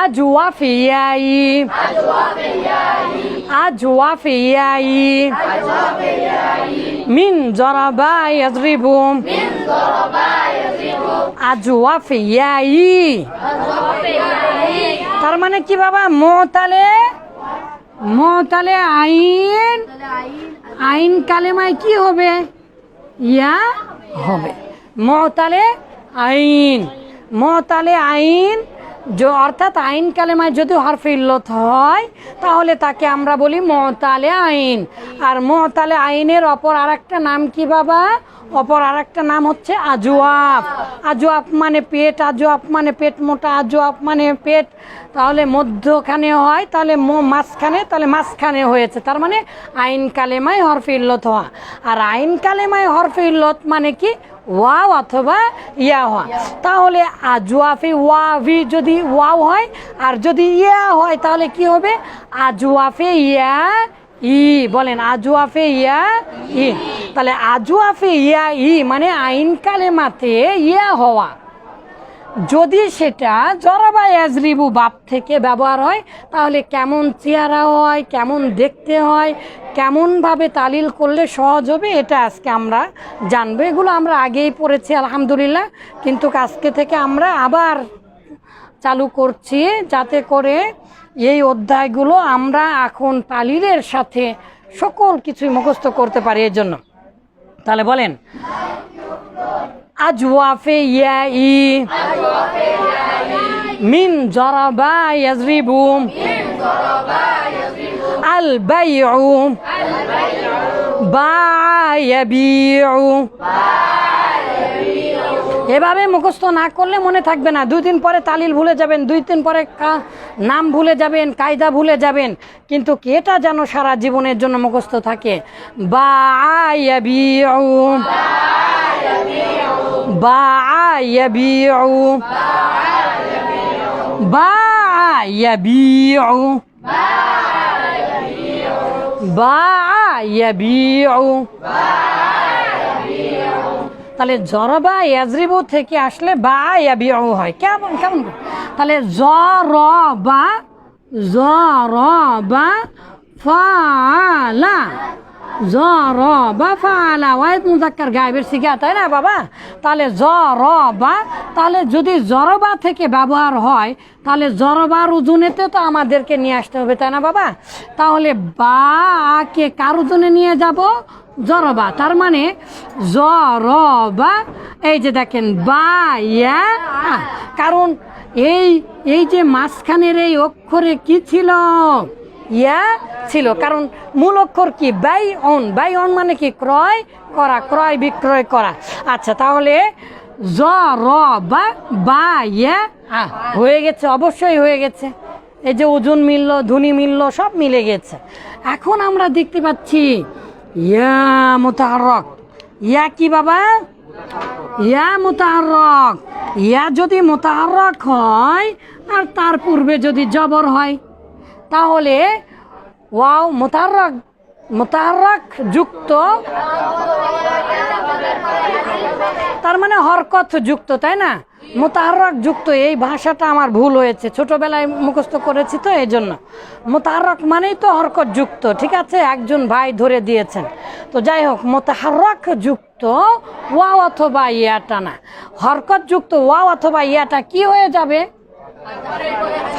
Ajua fiyai. Ajua fiyai. Min zaraba yadribu. Min zaraba yadribu. Tar mane তার baba কি বাবা ain. Ain আইন আইন কালেমায় কি হবে ইয়া হবে মোতালে আইন মোতালে আইন অর্থাৎ আইন কালেমায় যদি হরফে ইল্লত হয়, তাহলে তাকে আমরা বলি মতালে আইন। আর মতালে আইনের অপর আরেকটা নাম কি বাবা? অপর আরেকটা নাম হচ্ছে আজুয়াপ আজুয়াপ মানে পেট আজুয়াপ মানে পেট মোটা আজুয়াপ মানে পেট তাহলে মধ্যখানে হয়, তাহলে মাঝখানে তাহলে মাঝখানে হয়েছে। তার মানে আইন কালেমায় হরফে ইল্লত হওয়া। আর আইন কালেমায় হরফে ইল্লত মানে কি? ওয়াও অথবা ইয়া হওয়া তাহলে আজুয়াফি ওয়াভি যদি ওয়াও হয় আর যদি ইয়া হয় তাহলে কি হবে? আজুয়াফে ইয়া ই বলেন আজুয়াফে ইয়া ই। তাহলে আজুয়াফে ইয়া ই মানে আইন কালেমাতে ইয়া হওয়া। যদি সেটা জরাবা ইয়াজরিবু বাপ থেকে ব্যবহার হয়, তাহলে কেমন চেহারা হয়, কেমন দেখতে হয়, কেমনভাবে তালিল করলে সহজ হবে, এটা আজকে আমরা জানব। এগুলো আমরা আগেই পড়েছি, আলহামদুলিল্লাহ। কিন্তু আজকে থেকে আমরা আবার চালু করছি, যাতে করে এই অধ্যায়গুলো আমরা এখন তালিলের সাথে সকল কিছুই মুখস্থ করতে পারি এর জন্য তাহলে বলেন ই মিন জরাবা ইয়াজরিবু আল বাইউ বা ইয়াবিউ এভাবে মুখস্থ না করলে মনে থাকবে না। দুই দিন পরে তালিল ভুলে যাবেন, দুই দিন পরে নাম ভুলে যাবেন, কায়দা ভুলে যাবেন। কিন্তু এটা যেন সারা জীবনের জন্য মুখস্থ থাকে? বা বা ইয়াবিউ বা ইয়াবিউ বা ইয়াবিউ তাহলে জরবা ইয়াজরিবু থেকে আসলে বা ইয়াবিউ হয়। কেমন কেমন? তাহলে জরবা জরবা ফালা জরবা ফালা ওয়াহিদ মুজাক্কার গায়েবের শিখা তাই না বাবা? তাহলে জরবা, তাহলে যদি জরবা থেকে ব্যবহার হয়, তাহলে জরবার ওজনেতে তো আমাদেরকে নিয়ে আসতে হবে, তাই না বাবা? তাহলে বা কে কার ওজনে নিয়ে যাব? জরবা। তার মানে জরবা, এই যে দেখেন বা ইয়া কারণ এই এই যে মাঝখানের এই অক্ষরে কি ছিল? ইয়া ছিল। কারণ মূল অক্ষর কি? By on. ব্যয় অন মানে কি? ক্রয় করা, ক্রয় বিক্রয় করা। আচ্ছা তাহলে জ, র, বা বা, ইয়া আ হয়ে গেছে, অবশ্যই হয়ে গেছে। এই যে ওজন মিলল, ধ্বনি মিলল, সব মিলে গেছে। এখন আমরা দেখতে পাচ্ছি, ইয়া মোতারক ইয়া কি বাবা? ইয়া মোতারক ইয়া যদি মোতারক হয়, আর তার পূর্বে যদি জবর হয়? তাহলে ওয়াও মোতারক মোতারক যুক্ত। তার মানে হরকত যুক্ত, তাই না? মোতারক যুক্ত, এই ভাষাটা আমার ভুল হয়েছে। ছোটবেলায় মুখস্থ করেছি তো এই জন্য। মোতারক মানেই তো হরকত যুক্ত, ঠিক আছে? একজন ভাই ধরে দিয়েছেন। তো যাই হোক মোতাহারক যুক্ত, ওয়াও অথবা ইয়াটা না। হরকত যুক্ত, ওয়াও অথবা ইয়াটা কি হয়ে যাবে?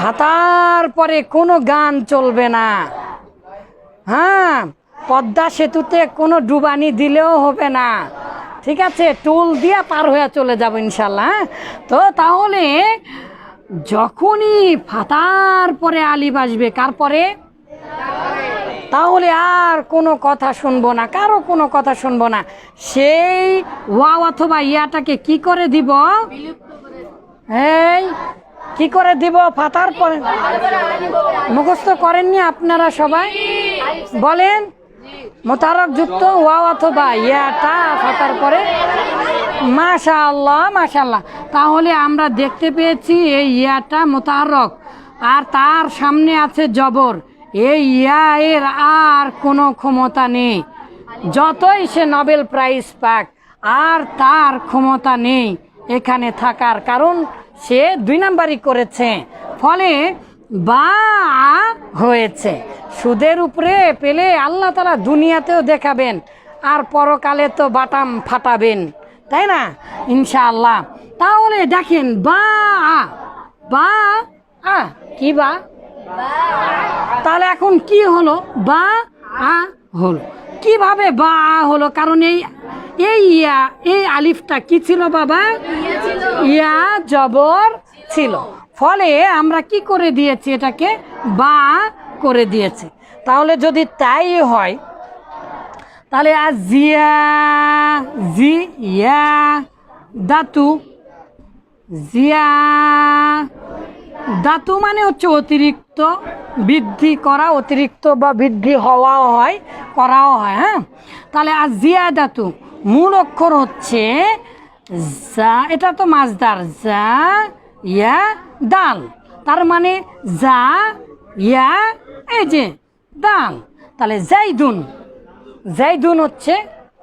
হাতার পরে কোনো গান চলবে না। হ্যাঁ পদ্মা সেতুতে কোনো ডুবানি দিলেও হবে না। ঠিক আছে টুল দিয়া পার হয়ে চলে যাব ইনশাল্লাহ হ্যাঁ? তো তাহলে যখনই ফাতার পরে আলিফ আসবে কার পরে? তাহলে আর কোনো কথা শুনব না কারও কোনো কথা শুনব না। সেই ওয়াও অথবা ইয়াটাকে কি করে দিব। এই কি করে দিব? ফাতার পরে মুখস্থ করেননি আপনারা সবাই? বলেন। মোতারক যুক্ত, ওয়াও অথবা ইয়াটা ফাতার পরে। মাশা আল্লাহ মাশা তাহলে আমরা দেখতে পেয়েছি এই ইয়াটা মোতারক। আর তার সামনে আছে জবর। এই ইয়া এর আর কোনো ক্ষমতা নেই। যতই সে নোবেল প্রাইজ পাক, আর তার ক্ষমতা নেই এখানে থাকার। কারণ সে দুই নাম্বারই করেছে। ফলে বা হয়েছে। সুদের উপরে পেলে আল্লাহ তালা দুনিয়াতেও দেখাবেন, আর পরকালে তো বাটাম ফাটাবেন। তাই না? ইনশাআল্লাহ। তাহলে দেখেন বা বা আ কি বা? তাহলে এখন কি হলো? বা আ হলো। কীভাবে বা আ হলো? কারণ এই এই ইয়া, এই আলিফটা কি ছিল বাবা? ইয়া জবর ছিল। ফলে আমরা কি করে দিয়েছি এটাকে? বা করে দিয়েছি। তাহলে যদি তাই হয়, তাহলে আর জিয়া জি ইয়া দাতু, জিয়া, দাতু মানে হচ্ছে অতিরিক্ত বৃদ্ধি করা, অতিরিক্ত বা বৃদ্ধি হওয়াও হয়, করাও হয় হ্যাঁ? তাহলে আর জিয়া দাতু মূল অক্ষর হচ্ছে যা এটা তো মাছদার যা ইয়া, দাল। তার মানে যা ইয়া, এই যে, দাল। তাহলে জাইদুন জাইদুন হচ্ছে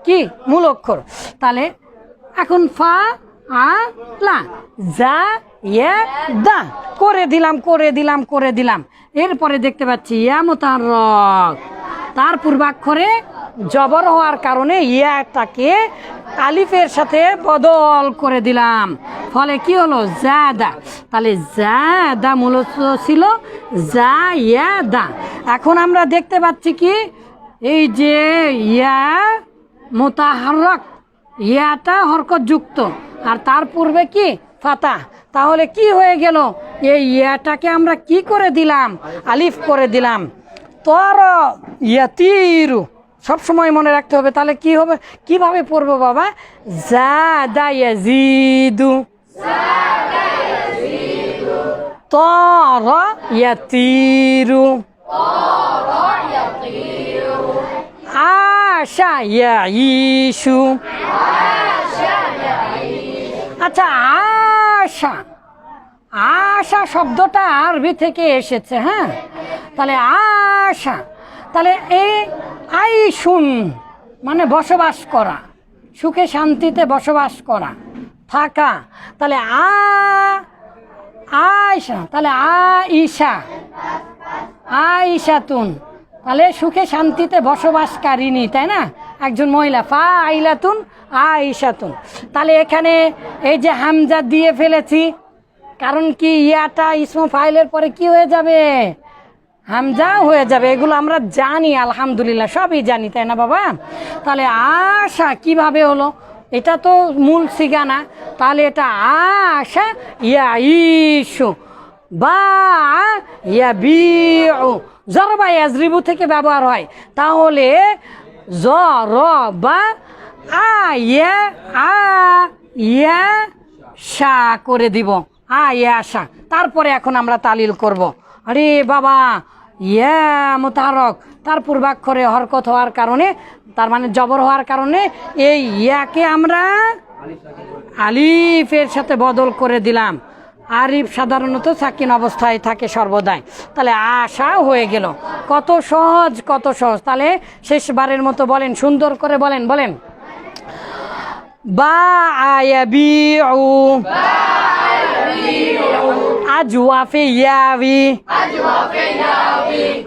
কি? মূল অক্ষর। তাহলে এখন ফা আ, লা, যা ইয়া দা। করে দিলাম করে দিলাম করে দিলাম। এরপরে দেখতে পাচ্ছি, ইয়া মোতারক তার পূর্বাক্ষরে জবর হওয়ার কারণে ইয়াটাকে আলিফের সাথে বদল করে দিলাম। ফলে কি হলো? জাদা তাহলে জাদা মূলত ছিল যা, ইয়া, দা। এখন আমরা দেখতে পাচ্ছি কি? এই যে ইয়া মোতাহারক ইয়াটা হরকত যুক্ত। আর তার পূর্বে কি? ফাতা। তাহলে কি হয়ে গেল? এই ইয়াটাকে আমরা কি করে দিলাম? আলিফ করে দিলাম। তর ইয়াতিরু। সব সময় মনে রাখতে হবে। তাহলে কি হবে? কীভাবে পড়ব বাবা? জাদা ইয়াজিদু। তর ইয়াতিরু। আশা ইয়াইশু আচ্ছা আশা। আশা শব্দটা আরবি থেকে এসেছে হ্যাঁ? তাহলে আশা। তাহলে এই আই শুন মানে বসবাস করা, সুখে শান্তিতে বসবাস করা, থাকা। তাহলে আ আয়সা তাহলে আ ঈশা আইসাতুন তাহলে সুখে শান্তিতে বসবাসকারিনী তাই না? একজন মহিলা ফা আইলাতুন আইসাতুন তাহলে এখানে এই যে হামজা দিয়ে ফেলেছি, কারণ কি ইয়াটা ইসমো ফাইলের পরে কি হয়ে যাবে? হামজা হয়ে যাবে, এগুলো আমরা জানি, আলহামদুলিল্লাহ, সবই জানি, তাই না বাবা? তাহলে আশা কীভাবে হলো? এটা তো মূল সিগানা তাহলে এটা আশা ইয়া ইসু বা ইয়া বিউ জরবা ইয়াজরিবু থেকে ব্যবহার হয়। তাহলে জ র বা আ আ ইয়া সা করে দিব। আ সা। তারপরে এখন আমরা তালিল করব। আরে বাবা ইয়া মোতারক। তার পূর্বাক্ষরে হরকত হওয়ার কারণে, তার মানে জবর হওয়ার কারণে এই ইয়াকে আমরা আলিফের সাথে বদল করে দিলাম। আরিফ সাধারণত সাকিন অবস্থায় থাকে সর্বদাই। তাহলে আশা হয়ে গেল। কত সহজ কত সহজ। তাহলে শেষবারের মতো বলেন, সুন্দর করে বলেন বলেন। বা আয়াবিউ আজওয়াফে ইয়াবি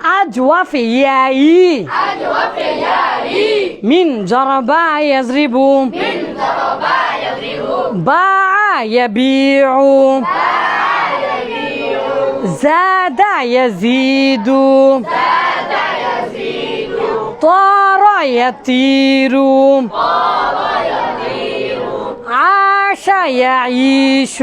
আজওয়াফে ইয়াই মিন জরবা ইয়াজরিবু। বা ইয়াবিউ زاد يزيد طار يطير عاش يعيش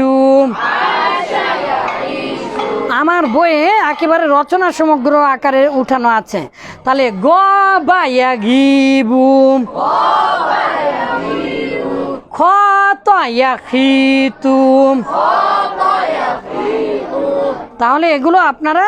আমার বইয়ে একেবারে রচনা সমগ্র আকারে উঠানো আছে তাহলে গ বা ইয়াগিবু খ তাহলে এগুলো আপনারা